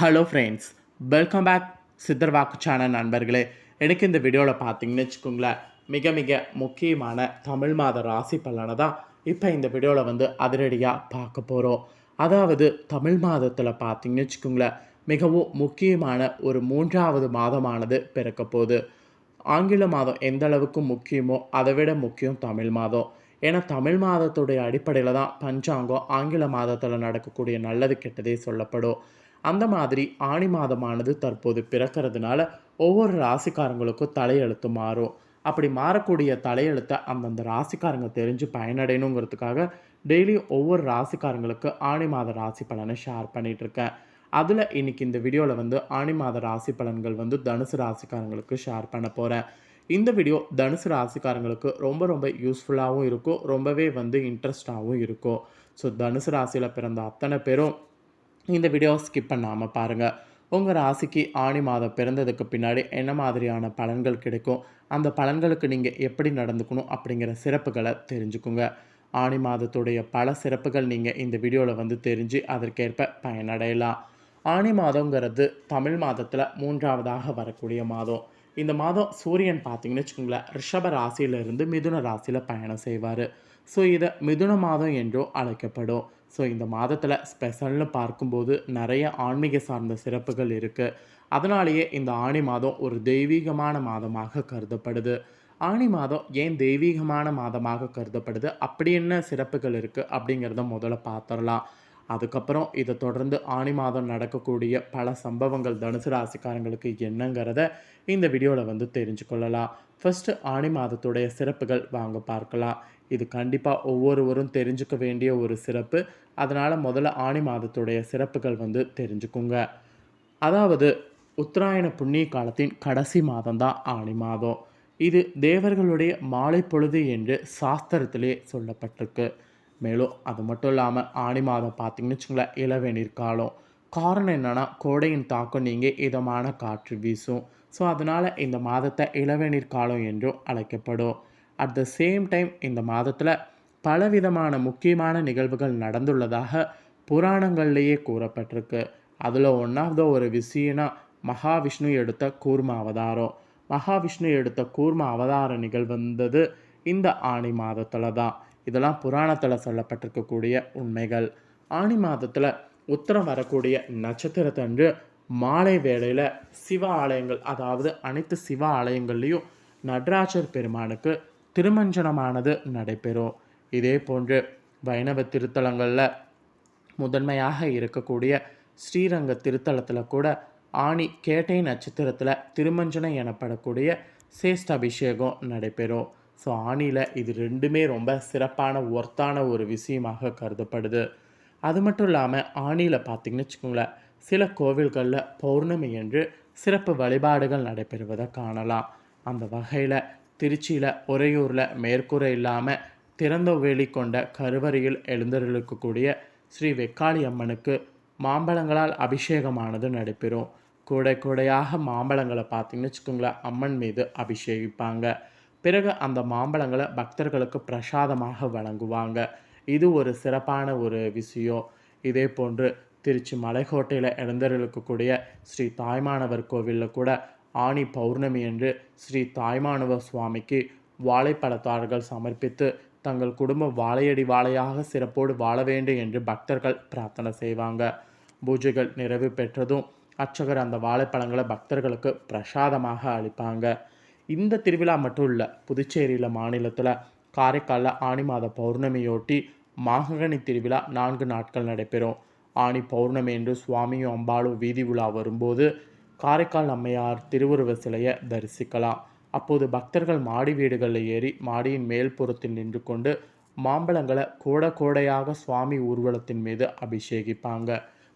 Hello friends welcome back சித்தர் வாக்குச்சான நண்பர்களே. எனக்கு இந்த வீடியோவில் பார்த்தீங்கன்னு வச்சுக்கோங்களேன் மிக மிக முக்கியமான தமிழ் மாத ராசி பலனை தான் இப்போ இந்த வீடியோவில் வந்து அதிரடியாக பார்க்க போகிறோம் அதாவது தமிழ் மாதத்தில் பார்த்தீங்கன்னு வச்சுக்கோங்களேன் மிகவும் முக்கியமான ஒரு மூன்றாவது மாதமானது பிறக்க போகுது. ஆங்கில மாதம் எந்த அளவுக்கு முக்கியமோ அதை விட முக்கியம் தமிழ் மாதம். ஏன்னா தமிழ் மாதத்துடைய அடிப்படையில் தான் பஞ்சாங்கம் ஆங்கில மாதத்தில் நடக்கக்கூடிய நல்லது கெட்டதே சொல்லப்படும். அந்த மாதிரி ஆணி மாதமானது தற்போது பிறக்கிறதுனால ஒவ்வொரு ராசிக்காரங்களுக்கும் தலையெழுத்து மாறும். அப்படி மாறக்கூடிய தலையெழுத்தை அந்தந்த ராசிக்காரங்க தெரிஞ்சு பயனடையணுங்கிறதுக்காக டெய்லி ஒவ்வொரு ராசிக்காரங்களுக்கு ஆணி மாத ராசி பலனை ஷேர் பண்ணிகிட்ருக்கேன் அதில் இன்னைக்கு இந்த வீடியோவில் வந்து ஆணி மாத ராசி பலன்கள் வந்து தனுசு ராசிக்காரங்களுக்கு ஷேர் பண்ண போகிறேன் இந்த வீடியோ தனுசு ராசிக்காரங்களுக்கு ரொம்ப ரொம்ப யூஸ்ஃபுல்லாகவும் இருக்கும். ரொம்பவே வந்து இன்ட்ரெஸ்டாகவும் இருக்கும். ஸோ தனுசு ராசியில் பிறந்த அத்தனை பேரும் இந்த வீடியோ ஸ்கிப் பண்ணாமல் பாருங்கள் உங்கள் ராசிக்கு ஆணி மாதம் பிறந்ததுக்கு பின்னாடி என்ன மாதிரியான பலன்கள் கிடைக்கும்? அந்த பலன்களுக்கு நீங்கள் எப்படி நடந்துக்கணும் அப்படிங்கிற சிறப்புகளை தெரிஞ்சுக்குங்க. ஆணி மாதத்துடைய பல சிறப்புகள் நீங்கள் இந்த வீடியோவில் வந்து தெரிஞ்சு அதற்கேற்ப பயனடையலாம். ஆணி மாதங்கிறது தமிழ் மாதத்தில் மூன்றாவதாக வரக்கூடிய மாதம். இந்த மாதம் சூரியன் பார்த்தீங்கன்னு வச்சுக்கோங்களேன் ரிஷப ராசியிலிருந்து மிதுன ராசியில் பயணம் செய்வார். ஸோ இதை மிதுன மாதம் என்றும் அழைக்கப்படும். ஸோ இந்த மாதத்தில் ஸ்பெஷல்னு பார்க்கும்போது நிறைய ஆன்மீக சார்ந்த சிறப்புகள் இருக்குது அதனாலேயே இந்த ஆணி மாதம் ஒரு தெய்வீகமான மாதமாக கருதப்படுது. ஆணி மாதம் ஏன் தெய்வீகமான மாதமாக கருதப்படுது? அப்படி என்ன சிறப்புகள் இருக்குது அப்படிங்கிறத முதல்ல பார்த்துடலாம் அதுக்கப்புறம் இதை தொடர்ந்து ஆணி மாதம் நடக்கக்கூடிய பல சம்பவங்கள் தனுசு ராசிக்காரங்களுக்கு என்னங்கிறத இந்த வீடியோவில் வந்து தெரிஞ்சுக்கொள்ளலாம். ஃபஸ்ட்டு ஆணி மாதத்துடைய சிறப்புகள் வாங்க பார்க்கலாம். இது கண்டிப்பாக ஒவ்வொருவரும் தெரிஞ்சுக்க வேண்டிய ஒரு சிறப்பு. அதனால் முதல்ல ஆணி மாதத்துடைய சிறப்புகள் வந்து தெரிஞ்சுக்குங்க. அதாவது உத்தராயண புண்ணிய காலத்தின் கடைசி மாதம்தான் ஆணி மாதம். இது தேவர்களுடைய மாலை பொழுது என்று சாஸ்திரத்திலே சொல்லப்பட்டிருக்கு. மேலும் அது மட்டும் இல்லாமல் ஆணி மாதம் பார்த்திங்கன்னு வச்சுங்களேன் இளவேநீர் காலம். காரணம் என்னென்னா கோடையின் தாக்கம் நீங்கள் இதமான காற்று வீசும். ஸோ அதனால் இந்த மாதத்தை இளவேநீர் காலம் என்றும் அழைக்கப்படும். அட் த சேம் டைம் இந்த மாதத்தில் பலவிதமான முக்கியமான நிகழ்வுகள் நடந்துள்ளதாக புராணங்கள்லேயே கூறப்பட்டிருக்கு. அதில் ஒன் ஆஃப் த ஒரு விஷயம்னா மகாவிஷ்ணு எடுத்த கூர்ம அவதாரம். மகாவிஷ்ணு எடுத்த கூர்ம அவதார நிகழ்வு வந்தது இந்த ஆணி மாதத்தில் தான். இதெல்லாம் புராணத்தில் சொல்லப்பட்டிருக்கக்கூடிய உண்மைகள். ஆணி மாதத்தில் உத்தரம் வரக்கூடிய நட்சத்திரத்தன்று மாலை வேளையில் சிவ ஆலயங்கள் அதாவது அனைத்து சிவ ஆலயங்கள்லேயும் நடராஜர் பெருமானுக்கு திருமஞ்சனமானது நடைபெறும். இதே போன்று வைணவ திருத்தலங்களில் முதன்மையாக இருக்கக்கூடிய ஸ்ரீரங்க திருத்தலத்தில் கூட ஆணி கேட்டை நட்சத்திரத்தில் திருமஞ்சனம் எனப்படக்கூடிய சேஷ்ட அபிஷேகம் நடைபெறும். ஸோ ஆணியில் இது ரெண்டுமே ரொம்ப சிறப்பான ஒர்த்தான ஒரு விஷயமாக கருதப்படுது. அது மட்டும் இல்லாமல் ஆணியில் பார்த்திங்கன்னு வச்சுக்கோங்களேன் சில கோவில்களில் பௌர்ணமி என்று சிறப்பு வழிபாடுகள் நடைபெறுவதை காணலாம். அந்த வகையில் திருச்சியில் உறையூரில் மேற்கூரை இல்லாமல் திறந்த வேலி கொண்ட கருவறையில் எழுந்தருளிக்கக்கூடிய ஸ்ரீ வெக்காளி அம்மனுக்கு மாம்பழங்களால் அபிஷேகமானது நடைபெறும். கூடை கூடையாக மாம்பழங்களை பார்த்திங்கன்னு வச்சுக்கோங்களேன் அம்மன் மீது அபிஷேகிப்பாங்க. பிறகு அந்த மாம்பழங்களை பக்தர்களுக்கு பிரசாதமாக வழங்குவாங்க. இது ஒரு சிறப்பான ஒரு விஷயம். இதே போன்று திருச்சி மலைக்கோட்டையில் எழுந்தருளிக்கக்கூடிய ஸ்ரீ தாய்மானவர் கோவிலில் கூட ஆணி பௌர்ணமி என்று ஸ்ரீ தாய்மானவ சுவாமிக்கு வாழைப்பழத்தார்கள் சமர்ப்பித்து தங்கள் குடும்பம் வாழையடி வாழையாக சிறப்போடு வாழ வேண்டும் என்று பக்தர்கள் பிரார்த்தனை செய்வாங்க. பூஜைகள் நிறைவு பெற்றதும் அர்ச்சகர் அந்த வாழைப்பழங்களை பக்தர்களுக்கு பிரசாதமாக அளிப்பாங்க. இந்த திருவிழா மட்டும் இல்லை புதுச்சேரியில் மாநிலத்தில் காரைக்காலில் ஆணி மாத பௌர்ணமியொட்டி மாகனி திருவிழா நான்கு நாட்கள் நடைபெறும். ஆணி பௌர்ணமி என்று சுவாமியும் அம்பாளும் வீதி உலா வரும்போது காரைக்கால் அம்மையார் திருவுருவ சிலையை தரிசிக்கலாம். அப்போது பக்தர்கள் மாடி வீடுகளில் ஏறி மாடியின் மேல் புறத்தில் நின்று கொண்டு மாம்பழங்களை கோட கோடையாக சுவாமி ஊர்வலத்தின் மீது அபிஷேகிப்பாங்க.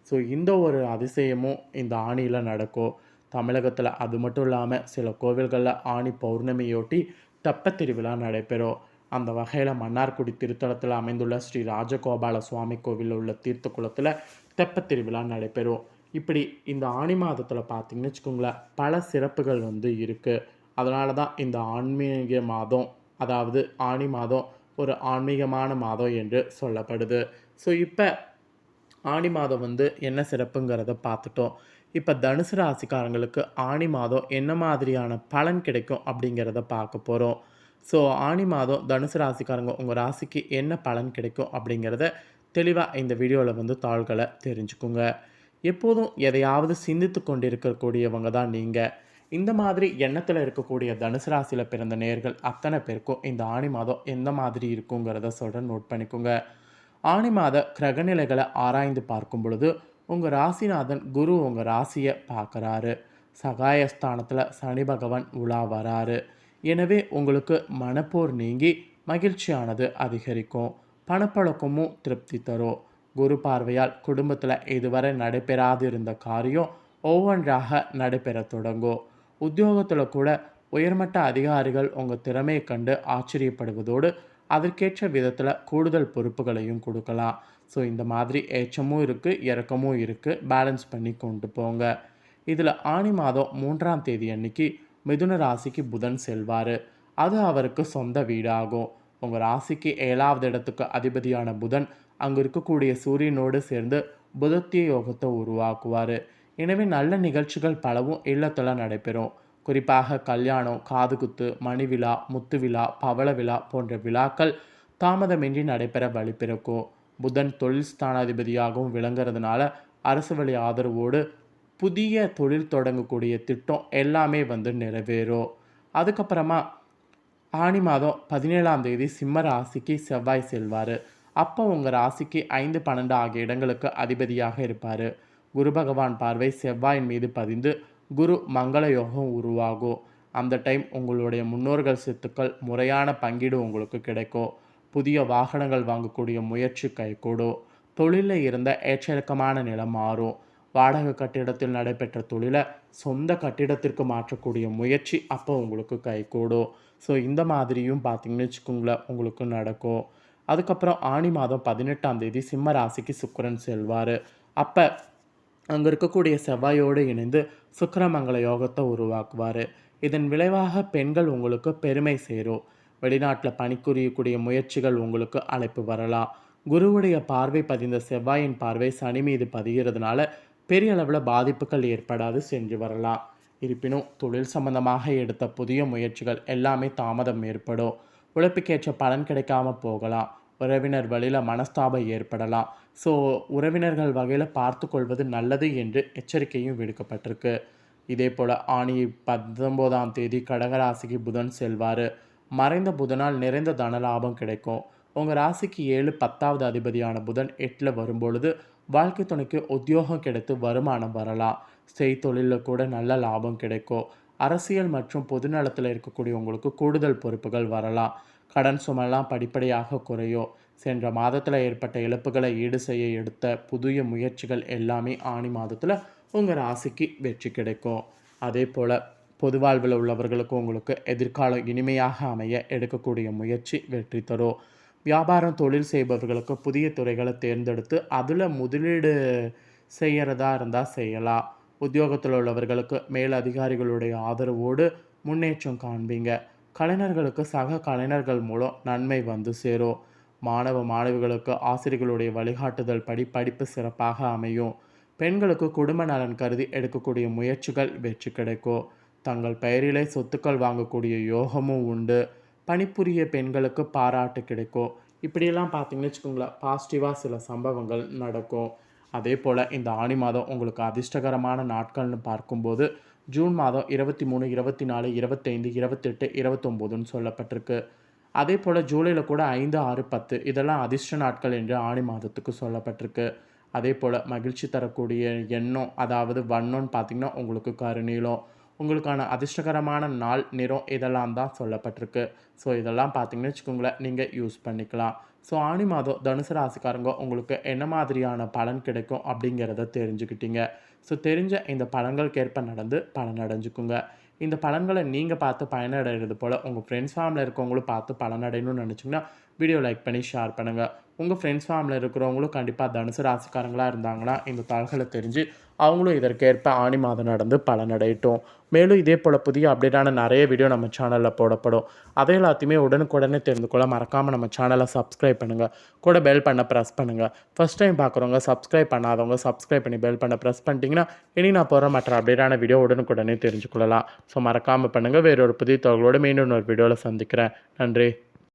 ஸோ இந்த ஒரு அதிசயமும் இந்த ஆணியில் நடக்கும். தமிழகத்தில் அது மட்டும் இல்லாமல் சில கோவில்களில் ஆணி பௌர்ணமியொட்டி தெப்பத் திருவிழா நடைபெறும். அந்த வகையில் மன்னார்குடி திருத்தலத்தில் அமைந்துள்ள ஸ்ரீ ராஜகோபால சுவாமி கோவிலில் உள்ள தீர்த்த குளத்தில் தெப்பத் திருவிழா நடைபெறும். இப்படி இந்த ஆணி மாதத்தில் பார்த்தீங்கன்னு வச்சுக்கோங்களேன் பல சிறப்புகள் வந்து இருக்குது அதனால தான் இந்த ஆன்மீக மாதம் அதாவது ஆணி மாதம் ஒரு ஆன்மீகமான மாதம் என்று சொல்லப்படுது. ஸோ இப்போ ஆணி மாதம் வந்து என்ன சிறப்புங்கிறத பார்த்துட்டோம். இப்போ தனுசு ராசிக்காரங்களுக்கு ஆணி மாதம் என்ன மாதிரியான பலன் கிடைக்கும் அப்படிங்கிறத பார்க்க போகிறோம் ஸோ ஆணி மாதம் தனுசு ராசிக்காரங்க உங்கள் ராசிக்கு என்ன பலன் கிடைக்கும் அப்படிங்கிறத தெளிவாக இந்த வீடியோவில் வந்து தாள்களை தெரிஞ்சுக்குங்க. எப்போதும் எதையாவது சிந்தித்து கொண்டிருக்கக்கூடியவங்க தான் நீங்கள் இந்த மாதிரி எண்ணத்தில் இருக்கக்கூடிய தனுசு ராசியில் பிறந்த நேர்கள் அத்தனை பேருக்கும் இந்த ஆணி மாதம் எந்த மாதிரி இருக்குங்கிறத சொல்கிற நோட் பண்ணிக்கோங்க. ஆணி மாத கிரகநிலைகளை ஆராய்ந்து பார்க்கும் பொழுது உங்கள் ராசிநாதன் குரு உங்கள் ராசியை பார்க்குறாரு. சகாயஸ்தானத்தில் சனி பகவான் உலா வராரு. எனவே உங்களுக்கு மனப்போர் நீங்கி மகிழ்ச்சியானது அதிகரிக்கும். பணப்பழக்கமும் திருப்தி தரும். குரு பார்வையால் குடும்பத்தில் இதுவரை நடைபெறாதிருந்த காரியம் ஒவ்வொன்றாக நடைபெற தொடங்கும் உத்தியோகத்தில் கூட உயர்மட்ட அதிகாரிகள் உங்கள் திறமையை கண்டு ஆச்சரியப்படுவதோடு அதற்கேற்ற விதத்தில் கூடுதல் பொறுப்புகளையும் கொடுக்கலாம். ஸோ இந்த மாதிரி ஏற்றமும் இருக்குது இறக்கமும் இருக்குது பேலன்ஸ் பண்ணி கொண்டு போங்க. இதில் ஆணி மாதம் மூன்றாம் தேதி அன்னைக்கு மிதுன ராசிக்கு புதன் செல்வார். அது அவருக்கு சொந்த வீடாகும். உங்கள் ராசிக்கு ஏழாவது இடத்துக்கு அதிபதியான புதன் அங்கே இருக்கக்கூடிய சூரியனோடு சேர்ந்து புதத்திய யோகத்தை உருவாக்குவார். எனவே நல்ல நிகழ்ச்சிகள் பலவும் இல்லத்தில் நடைபெறும். குறிப்பாக கல்யாணம் காதுகுத்து மணி விழா முத்து விழா பவள விழா போன்ற விழாக்கள் தாமதமின்றி நடைபெற வழிபிறக்கும். புதன் தொழில் ஸ்தானாதிபதியாகவும் விளங்குறதுனால அரசு வழி ஆதரவோடு புதிய தொழில் தொடங்கக்கூடிய திட்டம் எல்லாமே வந்து நிறைவேறும். அதுக்கப்புறமா ஆணி மாதம் பதினேழாம் தேதி சிம்ம ராசிக்கு செவ்வாய் செல்வார். அப்போ உங்கள் ராசிக்கு ஐந்து பன்னெண்டு ஆகிய இடங்களுக்கு அதிபதியாக இருப்பார். குரு பகவான் பார்வை செவ்வாயின் மீது பதிந்து குரு மங்கள யோகம் உருவாகும். அந்த டைம் உங்களுடைய முன்னோர்கள் சொத்துக்கள் முறையான பங்கீடு உங்களுக்கு கிடைக்கும். புதிய வாகனங்கள் வாங்கக்கூடிய முயற்சி கைகூடும். தொழிலில் இருந்த ஏற்றிறக்கமான நிலம் மாறும். வாடகை கட்டிடத்தில் நடைபெற்ற தொழிலை சொந்த கட்டிடத்திற்கு மாற்றக்கூடிய முயற்சி அப்போ உங்களுக்கு கைகூடும். ஸோ இந்த மாதிரியும் பார்த்தீங்கன்னு வச்சுக்கோங்களேன் உங்களுக்கு நடக்கும். அதுக்கப்புறம் ஆணி மாதம் பதினெட்டாம் தேதி சிம்ம ராசிக்கு சுக்கரன் செல்வார். அப்போ அங்கே இருக்கக்கூடிய செவ்வாயோடு இணைந்து சுக்கரமங்கல யோகத்தை உருவாக்குவார். இதன் விளைவாக பெண்கள் உங்களுக்கு பெருமை சேரும். வெளிநாட்டில் பணிபுரியக்கூடிய முயற்சிகள் உங்களுக்கு அழைப்பு வரலாம். குருவுடைய பார்வை பதிந்த செவ்வாயின் பார்வை சனி மீது பதிகிறதுனால பெரிய அளவில் பாதிப்புகள் ஏற்படாது சென்று வரலாம். இருப்பினும் தொழில் சம்பந்தமாக எடுத்த புதிய முயற்சிகள் எல்லாமே தாமதம் ஏற்படும். உழைப்புக்கேற்ற பலன் கிடைக்காம போகலாம். உறவினர் வழியில் மனஸ்தாபம் ஏற்படலாம். ஸோ உறவினர்கள் வகையில் பார்த்து கொள்வது நல்லது என்று எச்சரிக்கையும் விடுக்கப்பட்டிருக்கு. இதே போல் ஆணி பத்தொம்போதாம் தேதி கடகராசிக்கு புதன் செல்வார். மறைந்த புதனால் நிறைந்த தன லாபம் கிடைக்கும். உங்கள் ராசிக்கு ஏழு பத்தாவது அதிபதியான புதன் எட்டில் வரும்பொழுது வாழ்க்கை துணைக்கு உத்தியோகம் கிடைத்து வருமானம் வரலாம். செய்தொழிலில் கூட நல்ல லாபம் கிடைக்கும். அரசியல் மற்றும் பொதுநலத்தில் இருக்கக்கூடிய உங்களுக்கு கூடுதல் பொறுப்புகள் வரலாம். கடன் சுமெல்லாம் படிப்படியாக குறையும் சென்ற மாதத்தில் ஏற்பட்ட இழப்புகளை ஈடு செய்ய எடுத்த புதிய முயற்சிகள் எல்லாமே ஆணி மாதத்தில் உங்கள் ராசிக்கு வெற்றி கிடைக்கும். அதே போல் பொது வாழ்வில் உள்ளவர்களுக்கு உங்களுக்கு எதிர்காலம் இனிமையாக அமைய எடுக்கக்கூடிய முயற்சி வெற்றி தரும். வியாபாரம் தொழில் செய்பவர்களுக்கு புதிய துறைகளை தேர்ந்தெடுத்து அதில் முதலீடு செய்கிறதா இருந்தால் செய்யலாம். உத்தியோகத்தில் உள்ளவர்களுக்கு மேல் அதிகாரிகளுடைய ஆதரவோடு முன்னேற்றம் காண்பீங்க. கலைஞர்களுக்கு சக கலைஞர்கள் மூலம் நன்மை வந்து சேரும். மாணவ மாணவிகளுக்கு ஆசிரியர்களுடைய வழிகாட்டுதல் படி படிப்பு சிறப்பாக அமையும். பெண்களுக்கு குடும்ப நலன் கருதி எடுக்கக்கூடிய முயற்சிகள் வெற்றி கிடைக்கும். தங்கள் பெயரிலே சொத்துக்கள் வாங்கக்கூடிய யோகமும் உண்டு. பணிபுரிய பெண்களுக்கு பாராட்டு கிடைக்கும். இப்படியெல்லாம் பார்த்தீங்கன்னு வச்சுக்கோங்களேன் பாசிட்டிவாக சில சம்பவங்கள் நடக்கும். அதே போல் இந்த ஆணி மாதம் உங்களுக்கு அதிர்ஷ்டகரமான நாட்கள்னு பார்க்கும்போது ஜூன் மாதம் இருபத்தி மூணு இருபத்தி நாலு இருபத்தைந்து இருபத்தெட்டு இருபத்தொம்போதுன்னு சொல்லப்பட்டிருக்கு. அதே போல் ஜூலையில் கூட ஐந்து ஆறு பத்து இதெல்லாம் அதிர்ஷ்ட நாட்கள் என்று ஆணி மாதத்துக்கு சொல்லப்பட்டிருக்கு. அதே போல் மகிழ்ச்சி தரக்கூடிய எண்ணம் அதாவது வண்ணம்னு பார்த்திங்கன்னா உங்களுக்கு கருநீளம் உங்களுக்கான அதிர்ஷ்டகரமான நாள் நிறம் இதெல்லாம் தான் சொல்லப்பட்டிருக்கு. ஸோ இதெல்லாம் பார்த்திங்கன்னு வச்சுக்கோங்களேன் நீங்கள் யூஸ் பண்ணிக்கலாம். ஸோ ஆணி மாதம் தனுசு ராசிக்காரங்க உங்களுக்கு என்ன மாதிரியான பலன் கிடைக்கும் அப்படிங்கிறத தெரிஞ்சுக்கிட்டீங்க. ஸோ தெரிஞ்ச இந்த பலன்களுக்கேற்ப நடந்து பலன் அடைஞ்சுக்குங்க. இந்த பலன்களை நீங்கள் பார்த்து பயனடைகிறது போல் உங்கள் ஃப்ரெண்ட்ஸ் ஃபேமிலியில் இருக்கவங்களும் பார்த்து பலனடையணும்னு நினச்சிங்கன்னா வீடியோ லைக் பண்ணி ஷேர் பண்ணுங்கள் உங்கள் ஃப்ரெண்ட்ஸ் ஃபேமிலியில் இருக்கிறவங்களும் கண்டிப்பாக தனுசு ராசிக்காரங்களாக இருந்தாங்கன்னா இந்த தகவலை தெரிஞ்சு அவங்களும் இதற்கேற்ப ஆணி மாதம் நடந்து பலனடையட்டும். மேலும் இதே போல் புதிய அப்டேட்டான நிறைய வீடியோ நம்ம சேனலில் போடப்படும். அதை எல்லாத்தையுமே உடனுக்குடனே தெரிந்து கொள்ள மறக்காமல் நம்ம சேனலை சப்ஸ்கிரைப் பண்ணுங்கள் கூட பெல் பண்ண ப்ரெஸ் பண்ணுங்கள் ஃபஸ்ட் டைம் பார்க்குறவங்க சப்ஸ்கிரைப் பண்ணாதவங்க சப்ஸ்கிரைப் பண்ணி பெல் பண்ண ப்ரெஸ் பண்ணிட்டீங்கன்னா இனி நான் போகிற மற்ற அப்டேட்டான வீடியோ உடனுக்குடனே தெரிஞ்சுக்கொள்ளலாம். ஸோ மறக்காமல் பண்ணுங்கள் வேறொரு புதிய தகவலோடு மீண்டும் ஒரு வீடியோவில் சந்திக்கிறேன். நன்றி.